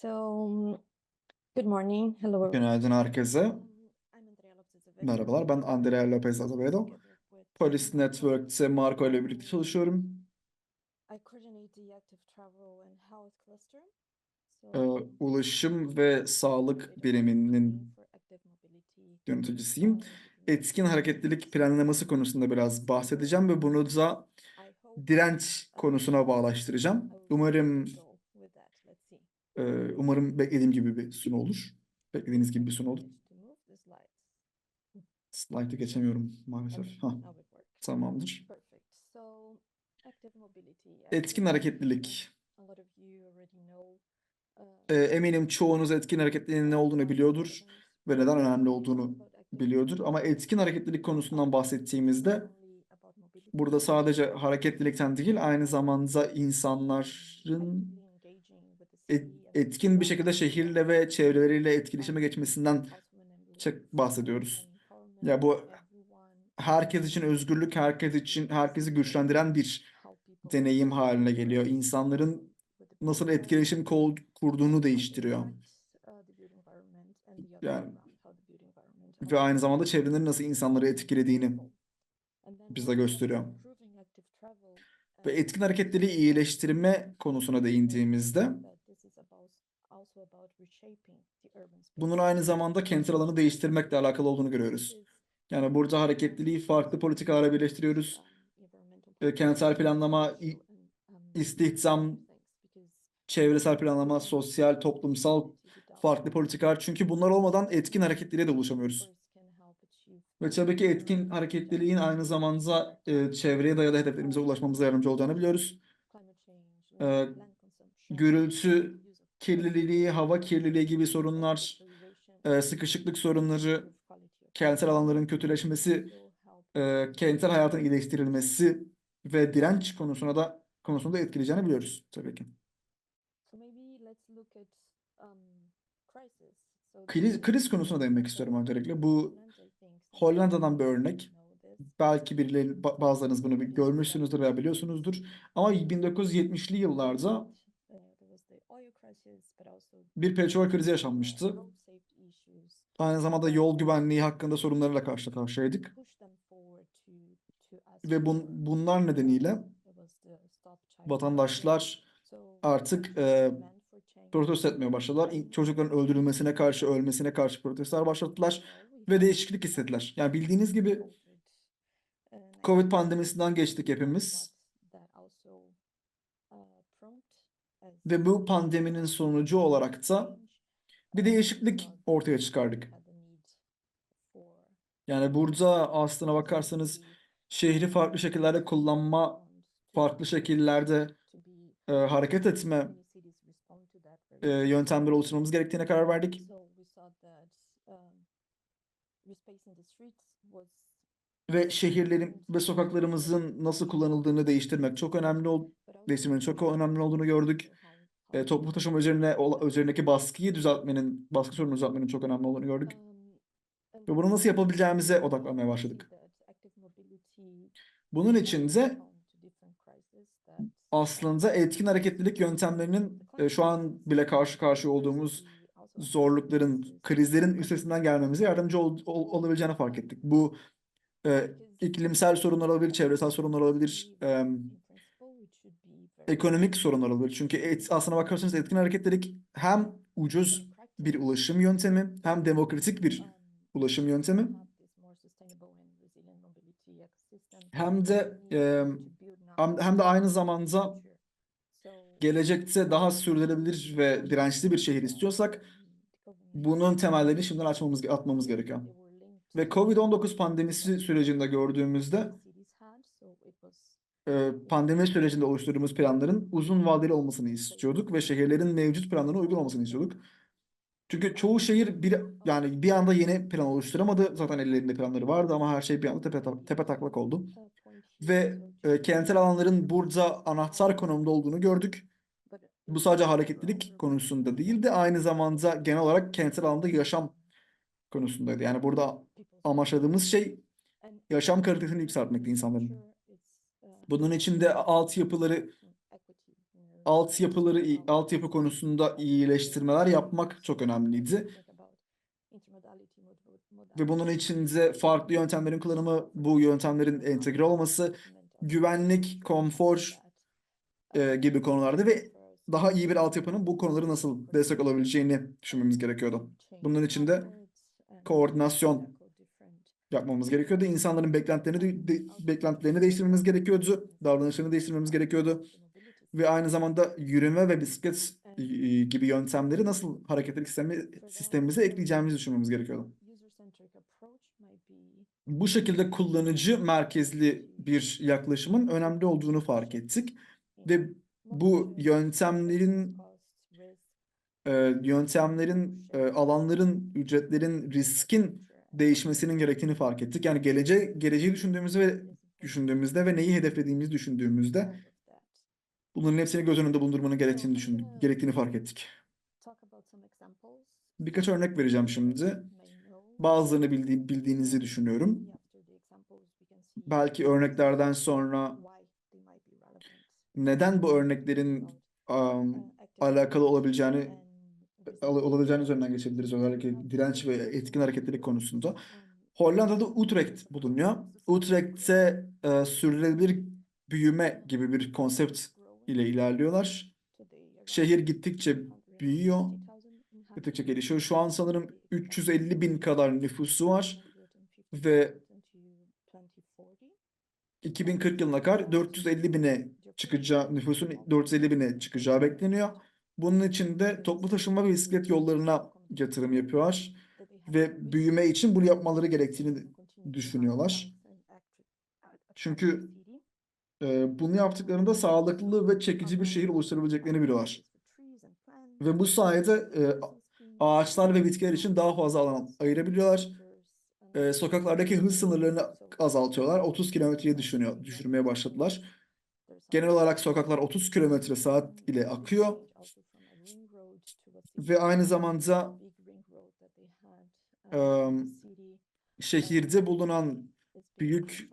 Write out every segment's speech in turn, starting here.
So, good morning. Hello. Günaydın herkese. Merhabalar, ben Andrea Lopez Azevedo. Polis Network'te Marco ile birlikte çalışıyorum. I coordinate the active travel and health cluster. So, Ee, ulaşım ve sağlık biriminin yöneticisiyim. Etkin hareketlilik planlaması konusunda biraz bahsedeceğim ve bunu da direnç konusuna bağlaştıracağım. Umarım umarım beklediğim gibi bir sun olur. Beklediğiniz gibi bir sun olur. Slide'ı geçemiyorum maalesef. Ha, tamamdır. Etkin hareketlilik. Uh, Ee, eminim çoğunuz etkin hareketliliğin ne olduğunu biliyordur ve neden önemli olduğunu biliyordur. Ama etkin hareketlilik konusundan bahsettiğimizde burada sadece hareketlilikten değil aynı zamanda insanların et- etkin bir şekilde şehirle ve çevreleriyle etkileşime geçmesinden bahsediyoruz. Ya bu herkes için özgürlük, herkes için herkesi güçlendiren bir deneyim haline geliyor. İnsanların nasıl etkileşim kurduğunu değiştiriyor. Yani ve aynı zamanda çevrenin nasıl insanları etkilediğini bize gösteriyor. Ve etkin hareketliliği iyileştirme konusuna değindiğimizde bunun aynı zamanda kentsel alanı değiştirmekle alakalı olduğunu görüyoruz. Yani burada hareketliliği farklı politikalara birleştiriyoruz. Ve kentsel planlama, i- istihdam, çevresel planlama, sosyal, toplumsal farklı politikalar. Çünkü bunlar olmadan etkin hareketliliğe de ulaşamıyoruz. Ve tabii ki etkin hareketliliğin aynı zamanda e, çevreye dayalı hedeflerimize ulaşmamıza yardımcı olacağını biliyoruz. Ee, gürültü kirliliği, hava kirliliği gibi sorunlar, e, sıkışıklık sorunları, kentsel alanların kötüleşmesi, e, kentsel hayatın iyileştirilmesi ve direnç konusuna da konusunda etkileyeceğini biliyoruz tabii ki. Kriz, kriz konusuna değinmek istiyorum öncelikle. Bu Hollanda'dan bir örnek. Belki birileri, ba- bazılarınız bunu görmüşsünüzdür veya biliyorsunuzdur. Ama 1970'li yıllarda bir petrol krizi yaşanmıştı. Aynı zamanda yol güvenliği hakkında sorunlarla karşı karşıyaydık. Ve bun, bunlar nedeniyle vatandaşlar artık e, protesto etmeye başladılar. Çocukların öldürülmesine karşı, ölmesine karşı protestolar başlattılar ve değişiklik istediler. Yani bildiğiniz gibi Covid pandemisinden geçtik hepimiz. Ve bu pandeminin sonucu olarak da bir değişiklik ortaya çıkardık. Yani burada aslına bakarsanız şehri farklı şekillerde kullanma, farklı şekillerde e, hareket etme e, yöntemleri oluşturmamız gerektiğine karar verdik. Ve şehirlerin ve sokaklarımızın nasıl kullanıldığını değiştirmek çok önemli ol değiştirmenin çok önemli olduğunu gördük. E, toplu taşıma üzerine ola- üzerindeki baskıyı düzeltmenin, baskı sorununu düzeltmenin çok önemli olduğunu gördük. Ve bunu nasıl yapabileceğimize odaklanmaya başladık. Bunun için de aslında etkin hareketlilik yöntemlerinin e, şu an bile karşı karşıya olduğumuz zorlukların, krizlerin üstesinden gelmemize yardımcı ol- ol- olabileceğini fark ettik. Bu e, iklimsel sorunlar olabilir, çevresel sorunlar olabilir, e, ekonomik sorunlar olabilir. Çünkü et, aslına bakarsanız etkin hareketlilik hem ucuz bir ulaşım yöntemi hem demokratik bir ulaşım yöntemi hem de e, hem, de aynı zamanda gelecekte daha sürdürülebilir ve dirençli bir şehir istiyorsak bunun temellerini şimdiden açmamız, atmamız gerekiyor. Ve Covid-19 pandemisi sürecinde gördüğümüzde pandemi sürecinde oluşturduğumuz planların uzun vadeli olmasını istiyorduk ve şehirlerin mevcut planlarına uygun olmasını istiyorduk. Çünkü çoğu şehir bir yani bir anda yeni plan oluşturamadı. Zaten ellerinde planları vardı ama her şey bir anda tepe, tepe taklak oldu. Ve e, kentsel alanların burada anahtar konumda olduğunu gördük. Bu sadece hareketlilik konusunda değil de aynı zamanda genel olarak kentsel alanda yaşam konusundaydı. Yani burada amaçladığımız şey yaşam kalitesini yükseltmekti insanların. Bunun için de altyapıları altyapıları, iyi- altyapı konusunda iyileştirmeler yapmak çok önemliydi. Ve bunun içinde farklı yöntemlerin kullanımı, bu yöntemlerin entegre olması, güvenlik, konfor e, gibi konularda ve daha iyi bir altyapının bu konuları nasıl destek olabileceğini düşünmemiz gerekiyordu. Bunun için de koordinasyon yapmamız gerekiyordu. İnsanların beklentilerini de- beklentilerini değiştirmemiz gerekiyordu. Davranışlarını değiştirmemiz gerekiyordu. Ve aynı zamanda yürüme ve bisiklet e, gibi yöntemleri nasıl hareketlilik sistemi, sistemimize ekleyeceğimizi düşünmemiz gerekiyordu. Bu şekilde kullanıcı merkezli bir yaklaşımın önemli olduğunu fark ettik. Ve bu yöntemlerin e, yöntemlerin, e, alanların, ücretlerin, riskin değişmesinin gerektiğini fark ettik. Yani geleceği, geleceği düşündüğümüzde ve düşündüğümüzde ve neyi hedeflediğimizi düşündüğümüzde bunların hepsini göz önünde bulundurmanın gerektiğini düşün, gerektiğini fark ettik. Birkaç örnek vereceğim şimdi. Bazılarını bildi, bildiğinizi düşünüyorum. Belki örneklerden sonra neden bu örneklerin um, alakalı olabileceğini olabileceğini üzerinden geçebiliriz. Özellikle direnç ve etkin hareketlilik konusunda. Hollanda'da Utrecht bulunuyor. Utrecht'te e, sürdürülebilir büyüme gibi bir konsept ile ilerliyorlar. Şehir gittikçe büyüyor, gittikçe gelişiyor. Şu an sanırım 350 bin kadar nüfusu var ve 2040 yılına kadar 450 bine çıkacağı, nüfusun 450 bine çıkacağı bekleniyor. Bunun için de toplu taşıma ve bisiklet yollarına yatırım yapıyorlar ve büyüme için bunu yapmaları gerektiğini düşünüyorlar. Çünkü e, bunu yaptıklarında sağlıklı ve çekici bir şehir oluşturabileceklerini biliyorlar. Ve bu sayede e, ağaçlar ve bitkiler için daha fazla alan ayırabiliyorlar. E, sokaklardaki hız sınırlarını azaltıyorlar. 30 kilometreye düşünüyor, düşürmeye başladılar. Genel olarak sokaklar 30 kilometre saat ile akıyor. Ve aynı zamanda em, şehirde bulunan büyük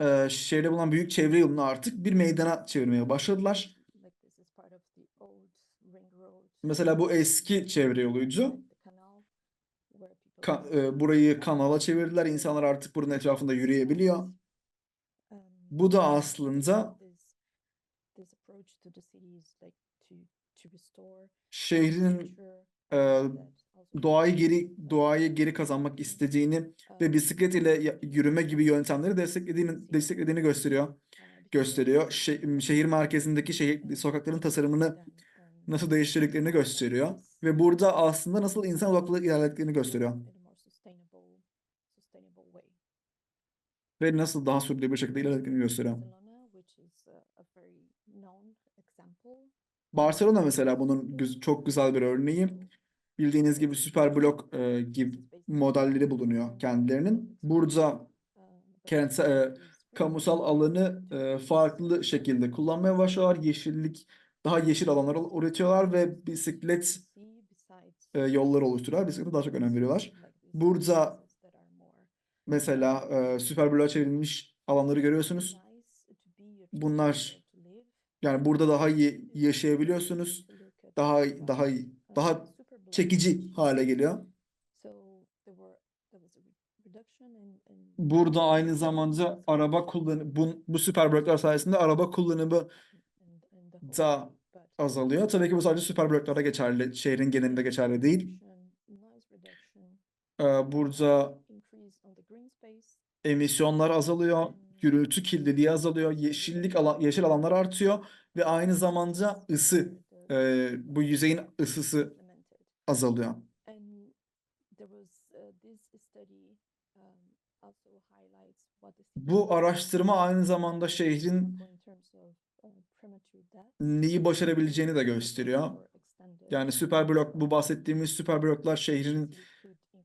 e, şehirde bulunan büyük çevre yolunu artık bir meydana çevirmeye başladılar. Mesela bu eski çevre yoluydu. Ka- e, burayı kanala çevirdiler. İnsanlar artık buranın etrafında yürüyebiliyor. Bu da aslında şehrin e, doğayı geri doğayı geri kazanmak istediğini ve bisiklet ile yürüme gibi yöntemleri desteklediğini desteklediğini gösteriyor. Gösteriyor. Şe- şehir merkezindeki şehir sokakların tasarımını nasıl değiştirdiklerini gösteriyor ve burada aslında nasıl insan odaklı ilerlediklerini gösteriyor ve nasıl daha sürdürülebilir şekilde ilerlediklerini gösteriyor. Barcelona mesela bunun çok güzel bir örneği. Bildiğiniz gibi süper blok e, gibi modelleri bulunuyor kendilerinin. Burada kentsel, e, kamusal alanı e, farklı şekilde kullanmaya başlıyorlar. Yeşillik, daha yeşil alanlar üretiyorlar ve bisiklet e, yolları oluşturuyorlar. Bisiklete daha çok önem veriyorlar. Burada mesela e, süper bloğa çevrilmiş alanları görüyorsunuz. Bunlar yani burada daha iyi yaşayabiliyorsunuz. Daha daha daha çekici hale geliyor. Burada aynı zamanda araba kullanı bu, bu süper bloklar sayesinde araba kullanımı da azalıyor. Tabii ki bu sadece süper bloklarda geçerli. Şehrin genelinde geçerli değil. Ee, burada emisyonlar azalıyor. Gürültü kirliliği azalıyor. Yeşillik alan, yeşil alanlar artıyor ve aynı zamanda ısı, e, bu yüzeyin ısısı azalıyor. Bu araştırma aynı zamanda şehrin neyi başarabileceğini de gösteriyor. Yani süper blok, bu bahsettiğimiz süper bloklar şehrin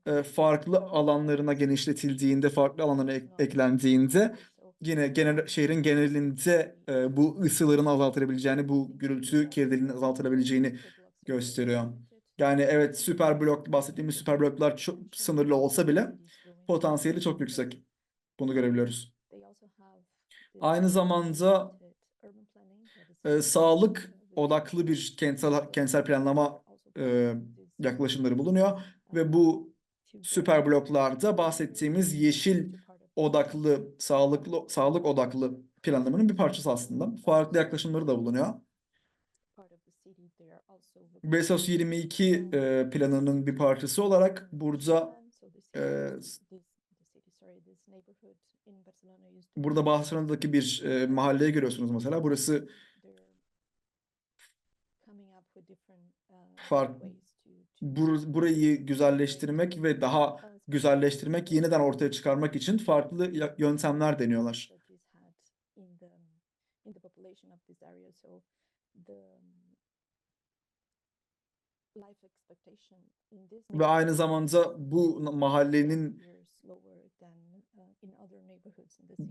e, farklı alanlarına genişletildiğinde, farklı alanlara ek- eklendiğinde yine genel şehrin genelinde e, bu ısıların azaltılabileceğini, bu gürültü kirliliğinin azaltılabileceğini gösteriyor. Yani evet süper blok bahsettiğimiz süper bloklar çok sınırlı olsa bile potansiyeli çok yüksek. Bunu görebiliyoruz. Aynı zamanda e, sağlık odaklı bir kentsel kentsel planlama e, yaklaşımları bulunuyor ve bu süper bloklarda bahsettiğimiz yeşil odaklı, sağlıklı sağlık odaklı planlamanın bir parçası aslında. Farklı yaklaşımları da bulunuyor. Besos 22 e, planının bir parçası olarak burada e, burada Barcelona'daki bir e, mahalleyi görüyorsunuz mesela. Burası fark bur- burayı güzelleştirmek ve daha güzelleştirmek, yeniden ortaya çıkarmak için farklı yöntemler deniyorlar. Ve aynı zamanda bu mahallenin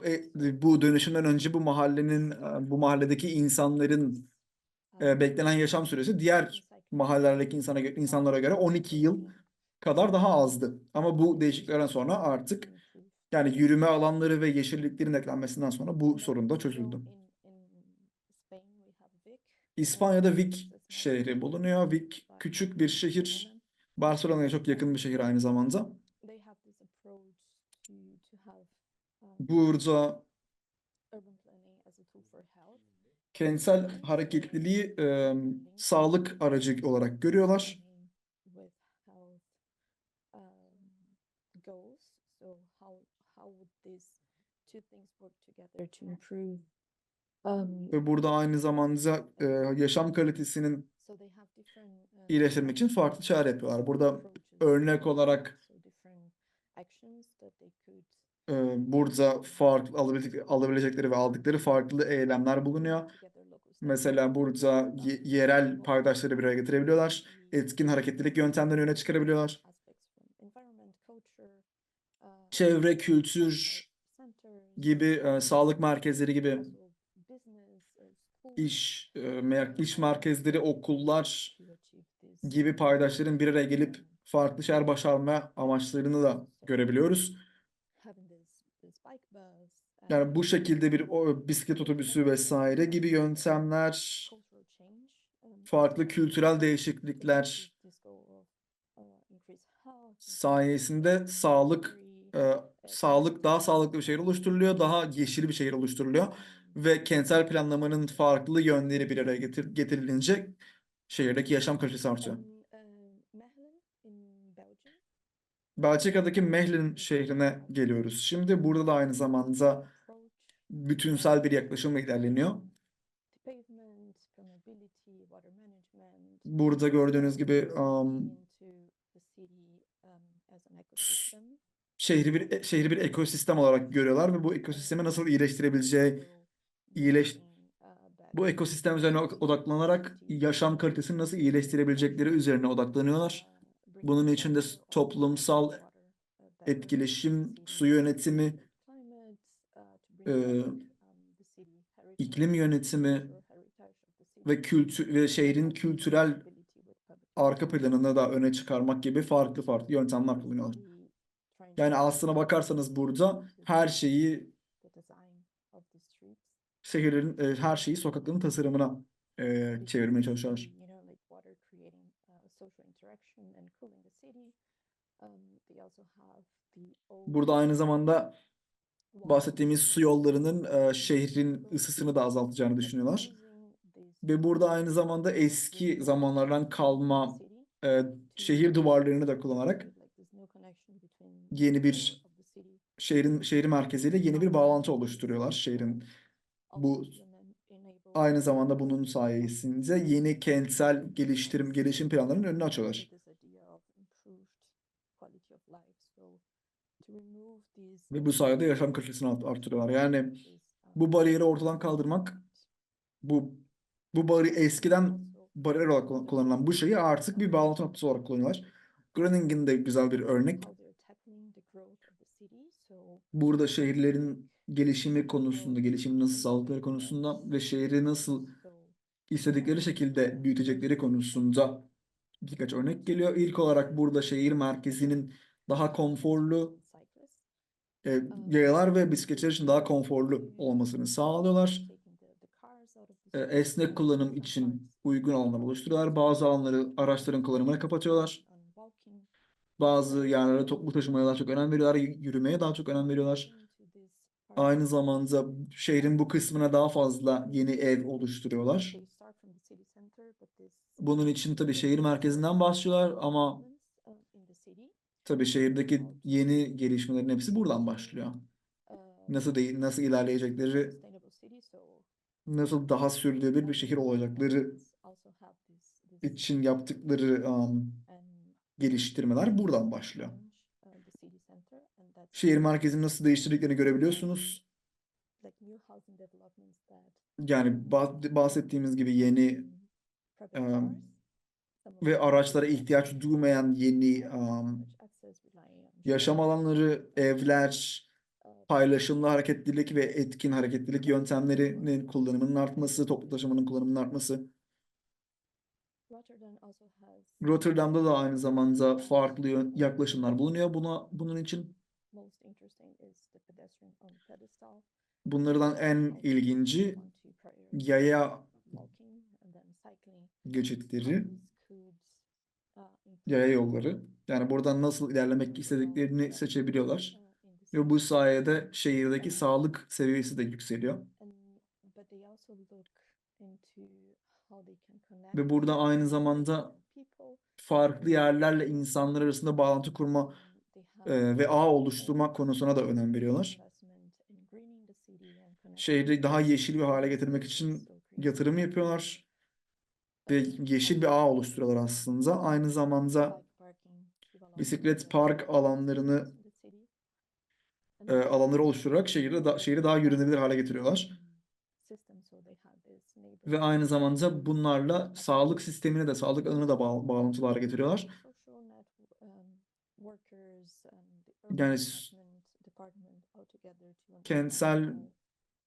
e, bu dönüşümden önce bu mahallenin e, bu mahalledeki insanların e, beklenen yaşam süresi diğer mahallelerdeki insana insanlara göre 12 yıl kadar daha azdı. Ama bu değişikliklerden sonra artık yani yürüme alanları ve yeşilliklerin eklenmesinden sonra bu sorun da çözüldü. İspanya'da Vic şehri bulunuyor. Vic küçük bir şehir. Barcelona'ya çok yakın bir şehir aynı zamanda. Burada kentsel hareketliliği e, sağlık aracı olarak görüyorlar. Um, Ve burada aynı zamanda e, yaşam kalitesinin iyileştirmek için farklı şeyler yapıyorlar. Burada örnek olarak e, burada farklı alabilecek, alabilecekleri ve aldıkları farklı eylemler bulunuyor. Mesela burada ye- yerel paydaşları bir araya getirebiliyorlar. Etkin hareketlilik yöntemlerini öne çıkarabiliyorlar. Çevre, kültür gibi, e, sağlık merkezleri gibi iş, e, iş merkezleri, okullar gibi paydaşların bir araya gelip farklı şeyler başarma amaçlarını da görebiliyoruz. Yani bu şekilde bir o, bisiklet otobüsü vesaire gibi yöntemler, farklı kültürel değişiklikler sayesinde sağlık e, sağlık daha sağlıklı bir şehir oluşturuluyor, daha yeşil bir şehir oluşturuluyor ve kentsel planlamanın farklı yönleri bir araya getir, getirilince şehirdeki yaşam kalitesi artıyor. Belçika'daki Mechelen şehrine geliyoruz. Şimdi burada da aynı zamanda bütünsel bir yaklaşımla ilerleniyor. Burada gördüğünüz gibi um, şehri bir şehri bir ekosistem olarak görüyorlar ve bu ekosistemi nasıl iyileştirebileceği, iyileş bu ekosistem üzerine odaklanarak yaşam kalitesini nasıl iyileştirebilecekleri üzerine odaklanıyorlar. Bunun için de s- toplumsal etkileşim, su yönetimi, e, iklim yönetimi ve kültür ve şehrin kültürel arka planını da öne çıkarmak gibi farklı farklı yöntemler kullanıyorlar. Yani aslına bakarsanız burada her şeyi şehirlerin e, her şeyi sokakların tasarımına e, çevirmeye çalışıyorlar. Burada aynı zamanda bahsettiğimiz su yollarının e, şehrin ısısını da azaltacağını düşünüyorlar. Ve burada aynı zamanda eski zamanlardan kalma e, şehir duvarlarını da kullanarak yeni bir şehrin şehri merkeziyle yeni bir bağlantı oluşturuyorlar şehrin. Bu aynı zamanda bunun sayesinde yeni kentsel geliştirim gelişim planlarının önünü açıyorlar. Ve bu sayede yaşam kalitesini art- artırıyorlar. Yani bu bariyeri ortadan kaldırmak, bu bu bari eskiden bariyer olarak kullan- kullanılan bu şeyi artık bir bağlantı noktası olarak kullanıyorlar. Groningen de güzel bir örnek. Burada şehirlerin gelişimi konusunda, gelişimi nasıl sağlıkları konusunda ve şehri nasıl istedikleri şekilde büyütecekleri konusunda birkaç örnek geliyor. İlk olarak burada şehir merkezinin daha konforlu e, yayalar ve bisikletler için daha konforlu olmasını sağlıyorlar. E, esnek kullanım için uygun alanlar oluşturuyorlar. Bazı alanları araçların kullanımına kapatıyorlar. Bazı yerlere toplu taşımaya daha çok önem veriyorlar. Yürümeye daha çok önem veriyorlar. Aynı zamanda şehrin bu kısmına daha fazla yeni ev oluşturuyorlar. Bunun için tabii şehir merkezinden başlıyorlar ama tabii şehirdeki yeni gelişmelerin hepsi buradan başlıyor. Nasıl değil, nasıl ilerleyecekleri, nasıl daha sürdürülebilir bir şehir olacakları için yaptıkları um, geliştirmeler buradan başlıyor. Şehir merkezini nasıl değiştirdiklerini görebiliyorsunuz. Yani bah- bahsettiğimiz gibi yeni um, ve araçlara ihtiyaç duymayan yeni um, yaşam alanları, evler, paylaşımlı hareketlilik ve etkin hareketlilik yöntemlerinin kullanımının artması, toplu taşımanın kullanımının artması. Rotterdam'da da aynı zamanda farklı yaklaşımlar bulunuyor. Buna bunun için bunlardan en ilginci yaya geçitleri, yaya yolları. Yani buradan nasıl ilerlemek istediklerini seçebiliyorlar. Ve bu sayede şehirdeki sağlık seviyesi de yükseliyor. Ve burada aynı zamanda farklı yerlerle insanlar arasında bağlantı kurma e, ve ağ oluşturmak konusuna da önem veriyorlar. Şehri daha yeşil bir hale getirmek için yatırım yapıyorlar ve yeşil bir ağ oluşturuyorlar aslında. Aynı zamanda bisiklet park alanlarını e, alanları oluşturarak şehri, da, şehri daha yürünebilir hale getiriyorlar. Ve aynı zamanda bunlarla sağlık sistemini de, sağlık alanını da bağ, bağlantılı hale getiriyorlar. Yani s- kentsel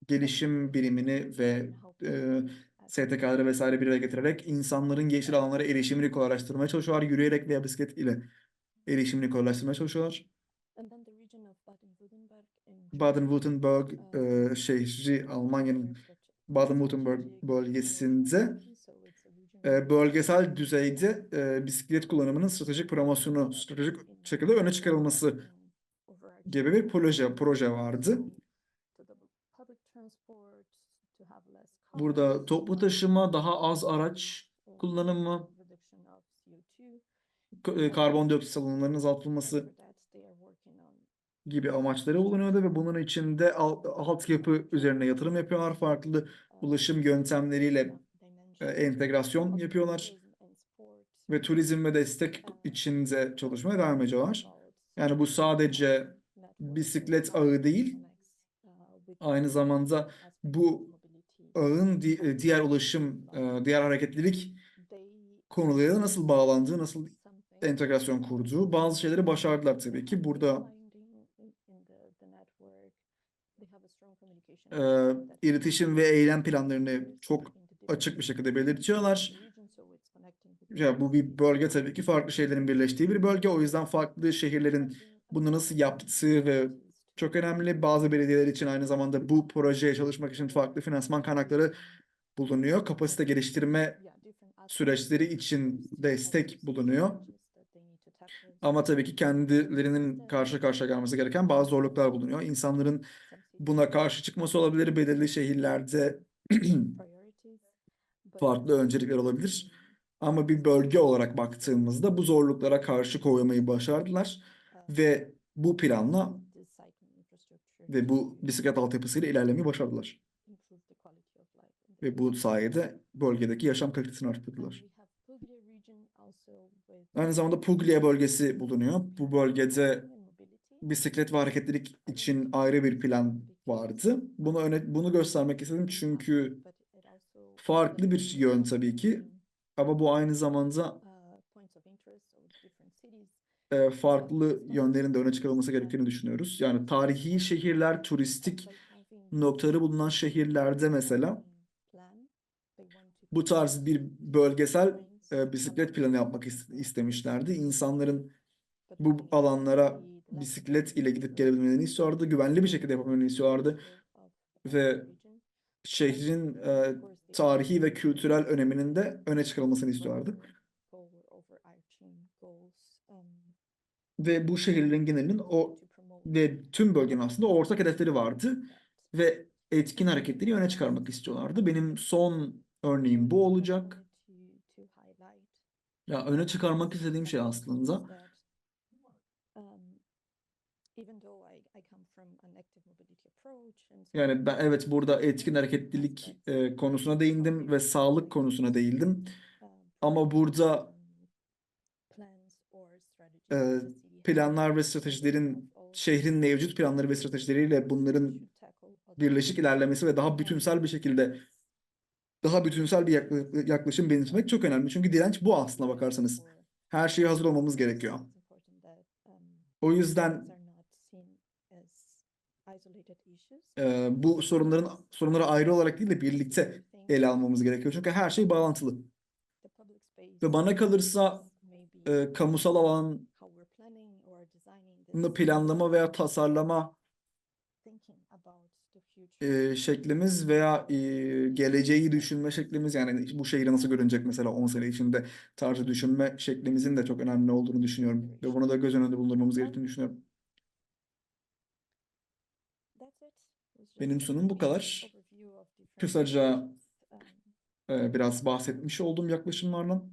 gelişim birimini ve e, STK'ları vesaire bir araya getirerek insanların yeşil alanlara erişimini kolaylaştırmaya çalışıyorlar. Yürüyerek veya bisiklet ile erişimini kolaylaştırmaya çalışıyorlar. Baden-Württemberg e, şehri Almanya'nın Baden-Württemberg bölgesinde e, bölgesel düzeyde e, bisiklet kullanımının stratejik promosyonu, stratejik şekilde öne çıkarılması gibi bir proje proje vardı. Burada toplu taşıma, daha az araç kullanımı, e, karbondioksit salınımlarının azaltılması gibi amaçları bulunuyordu ve bunun için de al- altyapı üzerine yatırım yapıyorlar. Farklı ulaşım yöntemleriyle e, entegrasyon yapıyorlar ve turizm ve destek için de çalışmaya devam ediyorlar. Yani bu sadece bisiklet ağı değil, aynı zamanda bu ağın di- e, diğer ulaşım, e, diğer hareketlilik konularıyla nasıl bağlandığı, nasıl entegrasyon kurduğu bazı şeyleri başardılar tabii ki. Burada e, iletişim ve eylem planlarını çok açık bir şekilde belirtiyorlar. Ya bu bir bölge tabii ki farklı şeylerin birleştiği bir bölge. O yüzden farklı şehirlerin bunu nasıl yaptığı ve çok önemli. Bazı belediyeler için aynı zamanda bu projeye çalışmak için farklı finansman kaynakları bulunuyor. Kapasite geliştirme süreçleri için destek bulunuyor. Ama tabii ki kendilerinin karşı karşıya gelmesi gereken bazı zorluklar bulunuyor. İnsanların buna karşı çıkması olabilir. Belirli şehirlerde farklı öncelikler olabilir. Ama bir bölge olarak baktığımızda bu zorluklara karşı koymayı başardılar ve bu planla ve bu bisiklet altyapısıyla ilerlemeyi başardılar. Ve bu sayede bölgedeki yaşam kalitesini arttırdılar. Aynı zamanda Puglia bölgesi bulunuyor. Bu bölgede bisiklet ve hareketlilik için ayrı bir plan vardı. Bunu öne, bunu göstermek istedim çünkü farklı bir yön tabii ki. Ama bu aynı zamanda e, farklı yönlerin de öne çıkarılması gerektiğini düşünüyoruz. Yani tarihi şehirler, turistik noktaları bulunan şehirlerde mesela bu tarz bir bölgesel e, bisiklet planı yapmak is- istemişlerdi. İnsanların bu alanlara bisiklet ile gidip gelebilmelerini istiyorlardı. Güvenli bir şekilde yapabilmelerini istiyorlardı. Ve şehrin e, tarihi ve kültürel öneminin de öne çıkarılmasını istiyorlardı. Ve bu şehirlerin genelinin o ve tüm bölgenin aslında ortak hedefleri vardı ve etkin hareketleri öne çıkarmak istiyorlardı. Benim son örneğim bu olacak. Ya öne çıkarmak istediğim şey aslında yani ben evet burada etkin hareketlilik e, konusuna değindim ve sağlık konusuna değindim. Ama burada e, planlar ve stratejilerin şehrin mevcut planları ve stratejileriyle bunların birleşik ilerlemesi ve daha bütünsel bir şekilde daha bütünsel bir yakla- yaklaşım benimsemek çok önemli. Çünkü direnç bu aslına bakarsanız. Her şeye hazır olmamız gerekiyor. O yüzden e, bu sorunların sorunları ayrı olarak değil de birlikte ele almamız gerekiyor. Çünkü her şey bağlantılı. Ve bana kalırsa e, kamusal alanı planlama veya tasarlama e, şeklimiz veya e, geleceği düşünme şeklimiz yani bu şehir nasıl görünecek mesela 10 sene içinde tarzı düşünme şeklimizin de çok önemli olduğunu düşünüyorum. Ve bunu da göz önünde bulundurmamız gerektiğini düşünüyorum. Benim sunum bu kadar. Kısaca e, biraz bahsetmiş olduğum yaklaşımlarla.